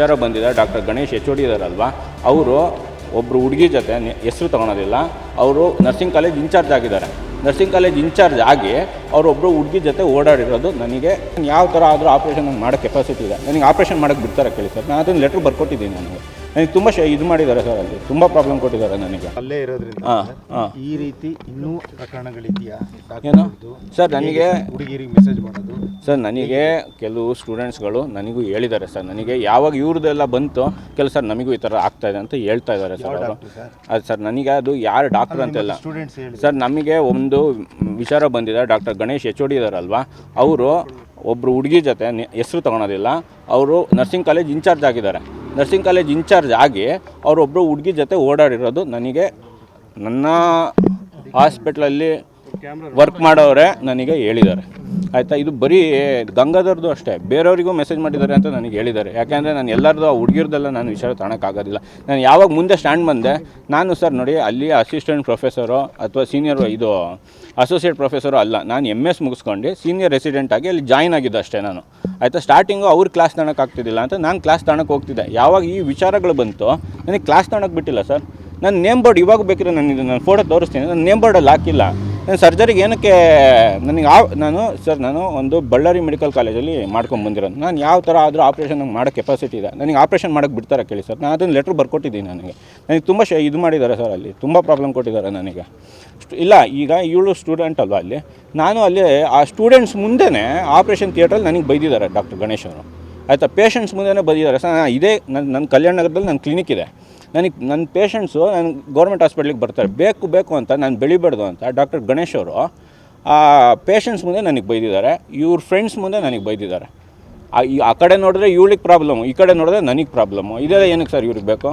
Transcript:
ವಿಚಾರ ಬಂದಿದೆ doctor Ganesh H D ಇದಾರಲ್ವಾ? ಅವರು ಒಬ್ಬರು ಹುಡುಗಿ ಜೊತೆ ಹೆಸರು ತೊಗೊಳೋದಿಲ್ಲ. ಅವರು ನರ್ಸಿಂಗ್ ಕಾಲೇಜ್ ಇನ್ಚಾರ್ಜ್ ಆಗಿದ್ದಾರೆ. ನರ್ಸಿಂಗ್ ಕಾಲೇಜ್ ಇನ್ಚಾರ್ಜ್ ಆಗಿ ಅವರೊಬ್ಬರು ಹುಡುಗಿ ಜೊತೆ ಓಡಾಡಿರೋದು ನನಗೆ ಯಾವ ಥರ ಆದರೂ ಆಪ್ರೇಷನ್ ನಂಗೆ ಮಾಡೋ ಕೆಪಾಸಿಟಿ ಇದೆ. ನನಗೆ ಆಪ್ರೇಷನ್ ಮಾಡೋಕ್ಕೆ ಬಿಡ್ತಾರೆ ಕೇಳಿ ಸರ್. ನಾನು ಅದನ್ನು ಲೆಟ್ರ್ ಬರ್ಕೊಟ್ಟಿದ್ದೀನಿ ನನಗೆ. ನನಗೆ ತುಂಬ ಶ ಇದು ಮಾಡಿದ್ದಾರೆ ಸರ್ ಅಲ್ಲಿ. ತುಂಬ ಪ್ರಾಬ್ಲಮ್ ಕೊಟ್ಟಿದ್ದಾರೆ ನನಗೆ. ಅಲ್ಲೇ ಇರೋದ್ರಿಂದ ಈ ರೀತಿ ಇನ್ನೂ ಪ್ರಕರಣಗಳಿದೆಯಾ? ಏನು? ಸರ್ ನನಗೆ ಹುಡುಗಿರಿಗೆ ಮೆಸೇಜ್ ಮಾಡೋದು? ಸರ್ ನನಗೆ ಕೆಲವು ಸ್ಟೂಡೆಂಟ್ಸ್ಗಳು ನನಗೂ ಹೇಳಿದ್ದಾರೆ ಸರ್. ನನಗೆ ಯಾವಾಗ ಇವ್ರದ್ದೆಲ್ಲ ಬಂತು ಕೆಲವು ಸರ್ ನಮಗೂ ಈ ಥರ ಆಗ್ತಾ ಇದೆ ಅಂತ ಹೇಳ್ತಾ ಇದ್ದಾರೆ ಸರ್ ಅವರು. ಅದು ಸರ್ ನನಗೆ ಅದು ಯಾರು ಡಾಕ್ಟರ್ ಅಂತೆಲ್ಲ. ಸರ್ ನಮಗೆ ಒಂದು ವಿಚಾರ ಬಂದಿದೆ. ಡಾಕ್ಟರ್ ಗಣೇಶ್ ಎಚ್ ಓಡಿ ಇದಾರಲ್ವಾ? ಅವರು ಒಬ್ಬರು ಹುಡುಗಿ ಜೊತೆ ಹೆಸರು ತೊಗೊಳೋದಿಲ್ಲ. ಅವರು ನರ್ಸಿಂಗ್ ಕಾಲೇಜ್ ಇನ್ಚಾರ್ಜ್ ಆಗಿದ್ದಾರೆ. ನರ್ಸಿಂಗ್ ಕಾಲೇಜ್ ಇನ್ಚಾರ್ಜ್ ಆಗಿ ಅವರೊಬ್ಬರು ಹುಡುಗಿ ಜೊತೆ ಓಡಾಡಿರೋದು ನನಗೆ ನನ್ನ ಹಾಸ್ಪಿಟ್ಲಲ್ಲಿ ವರ್ಕ್ ಮಾಡೋರೆ ನನಗೆ ಹೇಳಿದ್ದಾರೆ. ಆಯಿತಾ? ಇದು ಬರೀ ಗಂಗಾಧರ್ದು ಅಷ್ಟೇ. ಬೇರೆಯವರಿಗೂ ಮೆಸೇಜ್ ಮಾಡಿದ್ದಾರೆ ಅಂತ ನನಗೆ ಹೇಳಿದ್ದಾರೆ. ಯಾಕೆಂದರೆ ನಾನು ಎಲ್ಲರದ್ದು ಆ ಹುಡುಗಿರ್ದೆಲ್ಲ ನಾನು ವಿಚಾರ ತಗೊಳಕ್ಕಾಗೋದಿಲ್ಲ ನಾನು ಯಾವಾಗ ಮುಂದೆ ಸ್ಟ್ಯಾಂಡ್ ಬಂದೆ, ನಾನು ಸರ್ ನೋಡಿ, ಅಲ್ಲಿ ಅಸಿಸ್ಟೆಂಟ್ ಪ್ರೊಫೆಸರು ಅಥವಾ ಸೀನಿಯರ್ ಇದು ಅಸೋಸಿಯೇಟ್ ಪ್ರೊಫೆಸರು ಅಲ್ಲ. ನಾನು ಎಂ ಎಸ್ ಮುಗಿಸ್ಕೊಂಡು ಸೀನಿಯರ್ ರೆಸಿಡೆಂಟ್ ಆಗಿ ಅಲ್ಲಿ ಜಾಯ್ನ್ ಆಗಿದ್ದೆ ಅಷ್ಟೇ ನಾನು. ಆಯಿತಾ? ಸ್ಟಾರ್ಟಿಂಗು ಅವ್ರ ಕ್ಲಾಸ್ ತಣಕ್ಕೆ ಆಗ್ತಿದ್ದಿಲ್ಲ ಅಂತ ನಾನು ಕ್ಲಾಸ್ ತಣಕ್ಕೆ ಹೋಗ್ತಿದ್ದೆ. ಯಾವಾಗ ಈ ವಿಚಾರಗಳು ಬಂತು, ನನಗೆ ಕ್ಲಾಸ್ ತಣಕ್ಕೆ ಬಿಟ್ಟಿಲ್ಲ ಸರ್ ನನ್ನ ನೇಮ್ ಬೋರ್ಡ್ ಇವಾಗ ಬೇಕಿದ್ರೆ ನಾನು ಇದು, ನಾನು ಫೋಟೋ ತೋರಿಸ್ತೀನಿ. ನನ್ನ ನೇಮ್ ಬೋರ್ಡಲ್ಲಿ ಹಾಕಿಲ್ಲ. ಸರ್ಜರಿಗೆ ಏನಕ್ಕೆ, ನನಗೆ ಆ, ನಾನು, ಸರ್, ನಾನು ಒಂದು ಬಳ್ಳಾರಿ ಮೆಡಿಕಲ್ ಕಾಲೇಜಲ್ಲಿ ಮಾಡ್ಕೊಂಡು ಬಂದಿರೋದು. ನಾನು ಯಾವ ಥರ ಆದರೂ ಆಪ್ರೇಷನ್ ನಂಗೆ ಮಾಡೋ ಕೆಪಾಸಿಟಿ ಇದೆ. ನನಗೆ ಆಪ್ರೇಷನ್ ಮಾಡೋಕ್ಕೆ ಬಿಡ್ತಾರೆ ಕೇಳಿ ಸರ್. ನಾನು ಅದನ್ನು ಲೆಟ್ರ್ ಬರ್ಕೊಟ್ಟಿದ್ದೀನಿ ನನಗೆ. ನನಗೆ ತುಂಬ ಶ, ಇದು ಮಾಡಿದ್ದಾರೆ ಸರ್ ಅಲ್ಲಿ. ತುಂಬ ಪ್ರಾಬ್ಲಮ್ ಕೊಟ್ಟಿದ್ದಾರೆ ನನಗೆ. ಇಲ್ಲ, ಈಗ ಇವಳು ಸ್ಟೂಡೆಂಟ್ ಅಲ್ವಾ ಅಲ್ಲಿ? ನಾನು ಅಲ್ಲಿ ಆ ಸ್ಟೂಡೆಂಟ್ಸ್ ಮುಂದೆನೇ ಆಪ್ರೇಷನ್ ಥಿಯೇಟ್ರಲ್ಲಿ ನನಗೆ ಬೈದಿದ್ದಾರೆ ಡಾಕ್ಟರ್ ಗಣೇಶ್ ಅವರು. ಆಯಿತಾ ಪೇಷಂಟ್ಸ್ ಮುಂದೆನೇ ಬೈದಿದ್ದಾರೆ. ಸರ್ ಇದೇ ನನ್ನ ನನ್ನ ಕಲ್ಯಾಣ ನಗರದಲ್ಲಿ ನನ್ನ ಕ್ಲಿನಿಕ್ ಇದೆ. ನನಗೆ ನನ್ನ ಪೇಷಂಟ್ಸು ನನ್ನ ಗೌರ್ಮೆಂಟ್ ಹಾಸ್ಪಿಟ್ಲಿಗೆ ಬರ್ತಾರೆ. ಬೇಕು ಬೇಕು ಅಂತ ನಾನು ಬೆಳಿಬಾರ್ದು ಅಂತ ಡಾಕ್ಟರ್ ಗಣೇಶ್ ಅವರು, ಆ ಪೇಷಂಟ್ಸ್ ಮುಂದೆ ನನಗೆ ಬೈದಿದ್ದಾರೆ. ಇವ್ರ ಫ್ರೆಂಡ್ಸ್ ಮುಂದೆ ನನಗೆ ಬೈದಿದ್ದಾರೆ. ಆ ಕಡೆ ನೋಡಿದ್ರೆ ಇವಳಿಗೆ ಪ್ರಾಬ್ಲಮ್ ಈ ಕಡೆ ನೋಡಿದ್ರೆ ನನಗೆ ಪ್ರಾಬ್ಲಮ್ಮು ಇದೆಲ್ಲ ಏನಕ್ಕೆ ಸರ್ ಇವ್ರಿಗೆ ಬೇಕು?